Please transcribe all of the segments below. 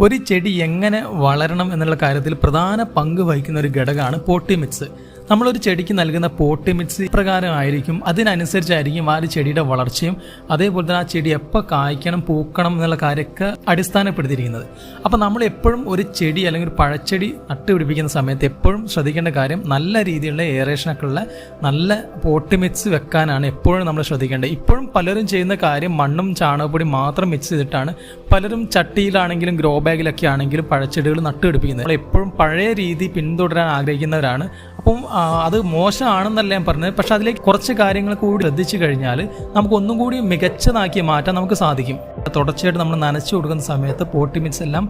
ഒരു ചെടി എങ്ങനെ വളരണം എന്നുള്ള കാര്യത്തിൽ പ്രധാന പങ്ക് വഹിക്കുന്ന ഒരു ഘടകമാണ് പോട്ടി മിക്സ് നമ്മളൊരു ചെടിക്ക് നൽകുന്ന പോട്ടി പ്രകാരമായിരിക്കും. അതിനനുസരിച്ചായിരിക്കും ആ ഒരു ചെടിയുടെ വളർച്ചയും. അതേപോലെ തന്നെ ആ ചെടി എപ്പോൾ കായ്ക്കണം പൂക്കണം എന്നുള്ള കാര്യമൊക്കെ അടിസ്ഥാനപ്പെടുത്തിയിരിക്കുന്നത്. അപ്പോൾ നമ്മൾ എപ്പോഴും ഒരു ചെടി അല്ലെങ്കിൽ ഒരു പഴച്ചെടി നട്ടുപിടിപ്പിക്കുന്ന സമയത്ത് എപ്പോഴും ശ്രദ്ധിക്കേണ്ട കാര്യം നല്ല രീതിയിലുള്ള എയറേഷനൊക്കെ ഉള്ള നല്ല പോട്ടി വെക്കാനാണ് എപ്പോഴും നമ്മൾ ശ്രദ്ധിക്കേണ്ടത്. ഇപ്പോഴും പലരും ചെയ്യുന്ന കാര്യം മണ്ണും ചാണകപ്പൊടി മാത്രം മിക്സ് ചെയ്തിട്ടാണ്. പലരും ചട്ടിയിലാണെങ്കിലും ഗ്രോ ബാഗിലൊക്കെ ആണെങ്കിലും പഴച്ചെടികൾ നട്ടുപിടിപ്പിക്കുന്നത്. എപ്പോഴും പഴയ രീതി പിന്തുടരാൻ ആഗ്രഹിക്കുന്നവരാണ്. അപ്പം അത് മോശമാണെന്നല്ല ഞാൻ പറഞ്ഞത്. പക്ഷെ അതിലേക്ക് കുറച്ച് കാര്യങ്ങൾ കൂടി ശ്രദ്ധിച്ചു കഴിഞ്ഞാൽ നമുക്ക് ഒന്നും കൂടി മികച്ചതാക്കി മാറ്റാൻ നമുക്ക് സാധിക്കും. തുടർച്ചയായിട്ട് നമ്മൾ നനച്ചു കൊടുക്കുന്ന സമയത്ത് പോട്ടി മിക്സ് എല്ലാം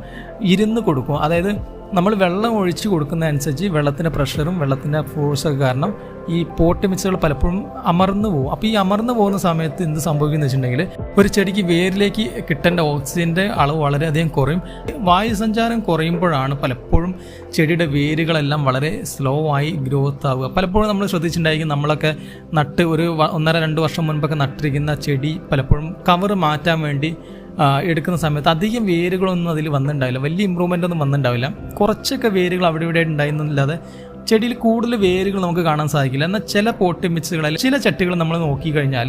ഇരുന്ന് കൊടുക്കും. അതായത് നമ്മൾ വെള്ളം ഒഴിച്ച് കൊടുക്കുന്നതനുസരിച്ച് വെള്ളത്തിന്റെ പ്രഷറും വെള്ളത്തിന്റെ ഫോഴ്സൊക്കെ കാരണം ഈ പോട്ട് മിക്സുകൾ പലപ്പോഴും അമർന്നു പോകും. അപ്പോൾ ഈ അമർന്നു പോകുന്ന സമയത്ത് എന്ത് സംഭവിക്കുന്നു വെച്ചിട്ടുണ്ടെങ്കിൽ ഒരു ചെടിക്ക് വേരിലേക്ക് കിട്ടേണ്ട ഓക്സിജന്റെ അളവ് വളരെയധികം കുറയും. വായുസഞ്ചാരം കുറയുമ്പോഴാണ് പലപ്പോഴും ചെടിയുടെ വേരുകളെല്ലാം വളരെ സ്ലോ ആയി ഗ്രോത്ത് ആവുക. പലപ്പോഴും നമ്മൾ ശ്രദ്ധിച്ചിട്ടുണ്ടായിരിക്കും നമ്മളൊക്കെ നട്ട് ഒരു ഒന്നര രണ്ട് വർഷം മുൻപൊക്കെ നട്ടിരിക്കുന്ന ചെടി പലപ്പോഴും കവർ മാറ്റാൻ വേണ്ടി എടുക്കുന്ന സമയത്ത് അധികം വേരുകളൊന്നും അതിൽ വന്നിട്ടുണ്ടാവില്ല വലിയ ഇമ്പ്രൂവ്മെന്റ് ഒന്നും വന്നിട്ടുണ്ടാവില്ല കുറച്ചൊക്കെ വേരുകൾ അവിടെ ഇവിടെ ഉണ്ടായിരുന്നില്ലാതെ ചെടിയിൽ കൂടുതൽ വേരുകൾ നമുക്ക് കാണാൻ സാധിക്കില്ല. എന്നാൽ ചില പോട്ടി ചില ചട്ടികൾ നമ്മൾ നോക്കിക്കഴിഞ്ഞാൽ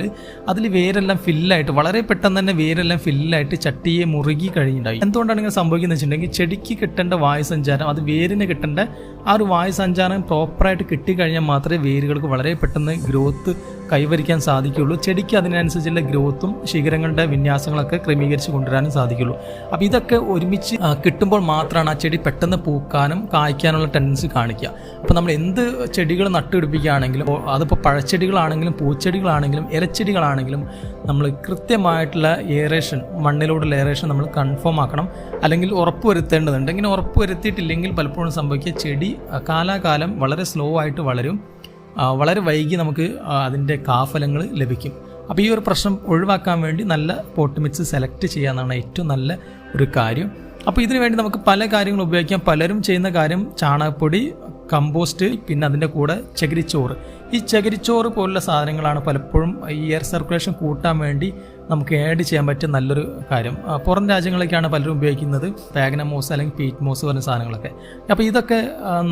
അതിൽ വേരെല്ലാം ഫില്ലായിട്ട് വളരെ പെട്ടെന്ന് തന്നെ വേരെല്ലാം ഫില്ലായിട്ട് ചട്ടിയെ മുറുകി കഴിഞ്ഞിട്ടുണ്ടായി എന്തുകൊണ്ടാണ് ഇങ്ങനെ സംഭവിക്കുന്നത് വെച്ചിട്ടുണ്ടെങ്കിൽ ചെടിക്ക് കിട്ടേണ്ട വായു സഞ്ചാരം അത് വേരിന് കിട്ടേണ്ട ആ ഒരു വായു സഞ്ചാരം പ്രോപ്പറായിട്ട് കിട്ടിക്കഴിഞ്ഞാൽ മാത്രമേ വേരുകൾക്ക് വളരെ പെട്ടെന്ന് ഗ്രോത്ത് കൈവരിക്കാൻ സാധിക്കുകയുള്ളൂ. ചെടിക്ക് അതിനനുസരിച്ചുള്ള ഗ്രോത്തും ശിഖരങ്ങളുടെ വിന്യാസങ്ങളൊക്കെ ക്രമീകരിച്ച് കൊണ്ടുവരാനും സാധിക്കുള്ളൂ അപ്പോൾ ഇതൊക്കെ ഒരുമിച്ച് കിട്ടുമ്പോൾ മാത്രമാണ് ആ ചെടി പെട്ടെന്ന് പൂക്കാനും കായ്ക്കാനുള്ള ടെൻഡൻസി കാണിക്കുക. അപ്പോൾ നമ്മൾ എന്ത് ചെടികൾ നട്ടുപിടിപ്പിക്കുകയാണെങ്കിലും അതിപ്പോൾ പഴച്ചെടികളാണെങ്കിലും പൂച്ചെടികളാണെങ്കിലും ഇലച്ചെടികളാണെങ്കിലും നമ്മൾ കൃത്യമായിട്ടുള്ള എയറേഷൻ മണ്ണിലോടുള്ള എയറേഷൻ നമ്മൾ കൺഫേം ആക്കണം. അല്ലെങ്കിൽ ഉറപ്പ് വരുത്തേണ്ടതുണ്ട്. ഇങ്ങനെ ഉറപ്പ് വരുത്തിയിട്ടില്ലെങ്കിൽ പലപ്പോഴും സംഭവിക്കുക ചെടി കാലാകാലം വളരെ സ്ലോ ആയിട്ട് വളരും. വളരെ വൈകി നമുക്ക് അതിന്റെ കാഫലങ്ങൾ ലഭിക്കും. അപ്പോൾ ഈ ഒരു പ്രശ്നം ഒഴിവാക്കാൻ വേണ്ടി നല്ല പോട്ട് മിക്സ് സെലക്ട് ചെയ്യാന്നാണ് ഏറ്റവും നല്ല ഒരു കാര്യം. അപ്പോൾ ഇതിനു വേണ്ടി നമുക്ക് പല കാര്യങ്ങളും ഉപയോഗിക്കാം. പലരും ചെയ്യുന്ന കാര്യം ചാണകപ്പൊടി കമ്പോസ്റ്റ് പിന്നെ അതിന്റെ കൂടെ ചകിരിച്ചോറ്. ഈ ചകിരിച്ചോറ് പോലുള്ള സാധനങ്ങളാണ് പലപ്പോഴും ഈ എയർ സർക്കുലേഷൻ കൂട്ടാൻ വേണ്ടി നമുക്ക് ആഡ് ചെയ്യാൻ പറ്റിയ നല്ലൊരു കാര്യം. പുറം രാജ്യങ്ങളിലേക്കാണ് പലരും ഉപയോഗിക്കുന്നത്. പാഗ്നമോസ് അല്ലെങ്കിൽ പീറ്റ് മോസ് പറഞ്ഞ സാധനങ്ങളൊക്കെ. അപ്പോൾ ഇതൊക്കെ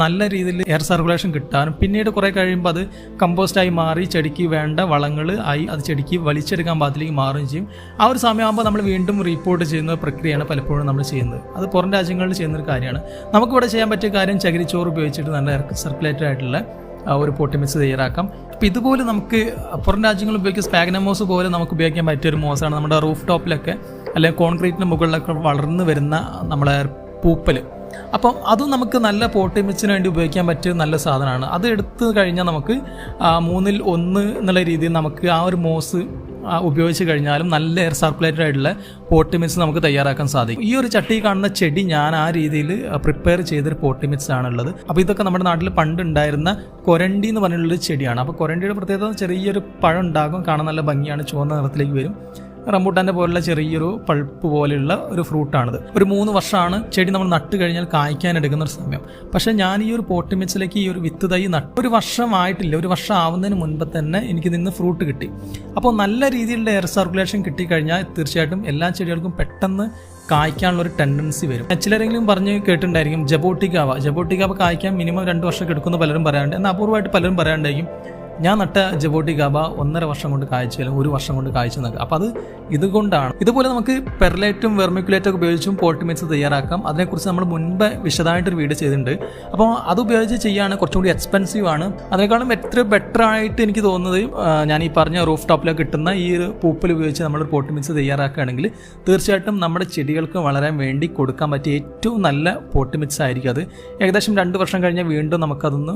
നല്ല രീതിയിൽ എയർ സർക്കുലേഷൻ കിട്ടാനും പിന്നീട് കുറേ കഴിയുമ്പോൾ അത് കമ്പോസ്റ്റായി മാറി ചെടിക്ക് വേണ്ട വളങ്ങൾ ആയി അത് ചെടിക്ക് വലിച്ചെടുക്കാൻ പാകത്തിലേക്ക് മാറുകയും ചെയ്യും. ആ ഒരു സമയമാകുമ്പോൾ നമ്മൾ വീണ്ടും റിപ്പോർട്ട് ചെയ്യുന്ന പ്രക്രിയയാണ് പലപ്പോഴും നമ്മൾ ചെയ്യുന്നത്. അത് പുറം രാജ്യങ്ങളിൽ ചെയ്യുന്നൊരു കാര്യമാണ്. നമുക്കിവിടെ ചെയ്യാൻ പറ്റിയ കാര്യം ചകിരിച്ചോറ് ഉപയോഗിച്ചിട്ട് നല്ല സർക്കുലേറ്റഡ് ആയിട്ടുള്ള ഒരു പൊട്ടി മിക്സ് തയ്യാറാക്കാം. അപ്പം ഇതുപോലെ നമുക്ക് പുറം രാജ്യങ്ങൾ ഉപയോഗിക്കുന്ന സ്പാഗ്നമോസ് പോലെ നമുക്ക് ഉപയോഗിക്കാൻ പറ്റിയ ഒരു മോസാണ് നമ്മുടെ റൂഫ് ടോപ്പിലൊക്കെ അല്ലെങ്കിൽ കോൺക്രീറ്റിന് മുകളിലൊക്കെ വളർന്നു വരുന്ന നമ്മളെ പൂപ്പൽ അപ്പം അതും നമുക്ക് നല്ല പോട്ടി മിക്സിന് വേണ്ടി ഉപയോഗിക്കാൻ പറ്റിയ നല്ല സാധനമാണ്. അത് എടുത്തു കഴിഞ്ഞാൽ നമുക്ക് മൂന്നിൽ ഒന്ന് എന്നുള്ള രീതിയിൽ നമുക്ക് ആ ഒരു മോസ് ഉപയോഗിച്ച് കഴിഞ്ഞാലും നല്ല എയർ സർക്കുലേറ്റഡ് ആയിട്ടുള്ള പോട്ടി മിക്സ് നമുക്ക് തയ്യാറാക്കാൻ സാധിക്കും. ഈ ഒരു ചട്ടി കാണുന്ന ചെടി ഞാൻ ആ രീതിയിൽ പ്രിപ്പയർ ചെയ്തൊരു പോട്ടി മിക്സ് ആണുള്ളത്. അപ്പോൾ ഇതൊക്കെ നമ്മുടെ നാട്ടിൽ പണ്ട് ഉണ്ടായിരുന്ന കൊരണ്ടി എന്ന് പറഞ്ഞുള്ളൊരു ചെടിയാണ്. അപ്പോൾ കൊരണ്ടിയുടെ പ്രത്യേകത ചെറിയൊരു പഴം ഉണ്ടാകും കാണാൻ നല്ല ഭംഗിയാണ് ചുവന്ന നിറത്തിലേക്ക് വരും. റംബൂട്ടാന്റെ പോലുള്ള ചെറിയൊരു പൾപ്പ് പോലെയുള്ള ഒരു ഫ്രൂട്ടാണിത്. ഒരു മൂന്ന് വർഷമാണ് ചെടി നമ്മൾ നട്ട് കഴിഞ്ഞാൽ കായ്ക്കാൻ എടുക്കുന്ന ഒരു സമയം. പക്ഷേ ഞാൻ ഈ ഒരു പോട്ടിമിച്ചിലേക്ക് ഈ ഒരു വിത്ത് തൈ നട്ട് ഒരു വർഷമായിട്ടില്ല. ഒരു വർഷം ആവുന്നതിന് മുൻപ് തന്നെ എനിക്ക് നിന്ന് ഫ്രൂട്ട് കിട്ടി. അപ്പോൾ നല്ല രീതിയിലുള്ള എയർ സർക്കുലേഷൻ കിട്ടിക്കഴിഞ്ഞാൽ തീർച്ചയായിട്ടും എല്ലാ ചെടികൾക്കും പെട്ടെന്ന് കായ്ക്കാനുള്ള ഒരു ടെൻഡൻസി വരും. ചിലരെങ്കിലും പറഞ്ഞ് കേട്ടിട്ടുണ്ടായിരിക്കും ജബോട്ടിക്കാവ. ജബോട്ടിക്കാവ കായ്ക്കാൻ മിനിമം രണ്ട് വർഷം എടുക്കുന്ന പലരും പറയാറുണ്ട്. എന്നാൽ അപൂർവമായിട്ട് പലരും പറയാറുണ്ടായിരിക്കും ഞാൻ നട്ട ജബോട്ടി ഗാബ ഒന്നര വർഷം കൊണ്ട് കാഴ്ച അല്ലെങ്കിൽ ഒരു വർഷം കൊണ്ട് കായ്ച്ചു എന്നൊക്കെ അപ്പോൾ അത് ഇതുകൊണ്ടാണ്. ഇതുപോലെ നമുക്ക് പെർലൈറ്റും വെർമിക്കുലേറ്റും ഒക്കെ ഉപയോഗിച്ചും മിക്സ് തയ്യാറാക്കാം. അതിനെക്കുറിച്ച് നമ്മൾ മുൻപ് വിശദമായിട്ടൊരു വീഡിയോ ചെയ്തിട്ടുണ്ട്. അപ്പോൾ അത് ഉപയോഗിച്ച് ചെയ്യാണ് കുറച്ചും കൂടി എക്സ്പെൻസീവ് ആണ്. അതിനേക്കാളും എത്ര ബെറ്റർ ആയിട്ട് എനിക്ക് തോന്നുന്നത് ഞാൻ ഈ പറഞ്ഞ റൂഫ് ടോപ്പിലൊക്കെ കിട്ടുന്ന ഈ ഒരു പൂപ്പൽ ഉപയോഗിച്ച് നമ്മൾ പോട്ടി മിക്സ് തയ്യാറാക്കുകയാണെങ്കിൽ തീർച്ചയായിട്ടും നമ്മുടെ ചെടികൾക്ക് വളരാൻ വേണ്ടി കൊടുക്കാൻ പറ്റിയ ഏറ്റവും നല്ല പോട്ടി മിക്സ് ആയിരിക്കും അത്. ഏകദേശം രണ്ട് വർഷം കഴിഞ്ഞാൽ വീണ്ടും നമുക്കതൊന്ന്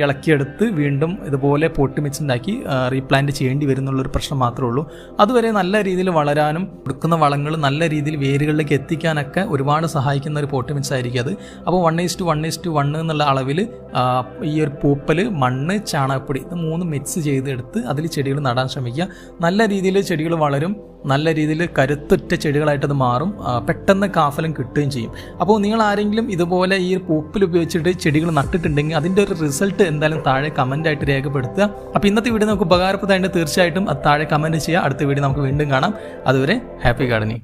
ഇളക്കിയെടുത്ത് വീണ്ടും ഇതുപോലെ പോട്ടി മിച്ചുണ്ടാക്കി റീപ്ലാന്റ് ചെയ്യേണ്ടി വരുന്നുള്ളൊരു പ്രശ്നം മാത്രമേ ഉള്ളൂ. അതുവരെ നല്ല രീതിയിൽ വളരാനും കൊടുക്കുന്ന വളങ്ങൾ നല്ല രീതിയിൽ വേരുകളിലേക്ക് എത്തിക്കാനൊക്കെ ഒരുപാട് സഹായിക്കുന്ന ഒരു പോട്ടി മിക്സ് ആയിരിക്കും അത്. അപ്പോൾ one is to one is to one എന്നുള്ള അളവിൽ ഈ ഒരു പൂപ്പൽ മണ്ണ് ചാണകപ്പൊടി ഇത് മൂന്ന് മിക്സ് ചെയ്തെടുത്ത് അതിൽ ചെടികൾ നടാൻ ശ്രമിക്കുക. നല്ല രീതിയിൽ ചെടികൾ വളരും നല്ല രീതിയിൽ കരുത്തുറ്റ ചെടികളായിട്ട് അത് മാറും പെട്ടെന്ന് കാഫലം കിട്ടുകയും ചെയ്യും. അപ്പോൾ നിങ്ങൾ ആരെങ്കിലും ഇതുപോലെ ഈ പൂപ്പിൽ ഉപയോഗിച്ചിട്ട് ചെടികൾ നട്ടിട്ടുണ്ടെങ്കിൽ അതിന്റെ ഒരു റിസൾട്ട് എന്തായാലും താഴെ കമന്റ് ആയിട്ട് രേഖപ്പെടുത്തുക. അപ്പോൾ ഇന്നത്തെ വീഡിയോ നമുക്ക് ഉപകാരപ്രദമായിട്ട് തീർച്ചയായിട്ടും അത് താഴെ കമന്റ് ചെയ്യുക അടുത്ത വീഡിയോ നമുക്ക് വീണ്ടും കാണാം. അതുവരെ ഹാപ്പി ഗാർഡനിങ്.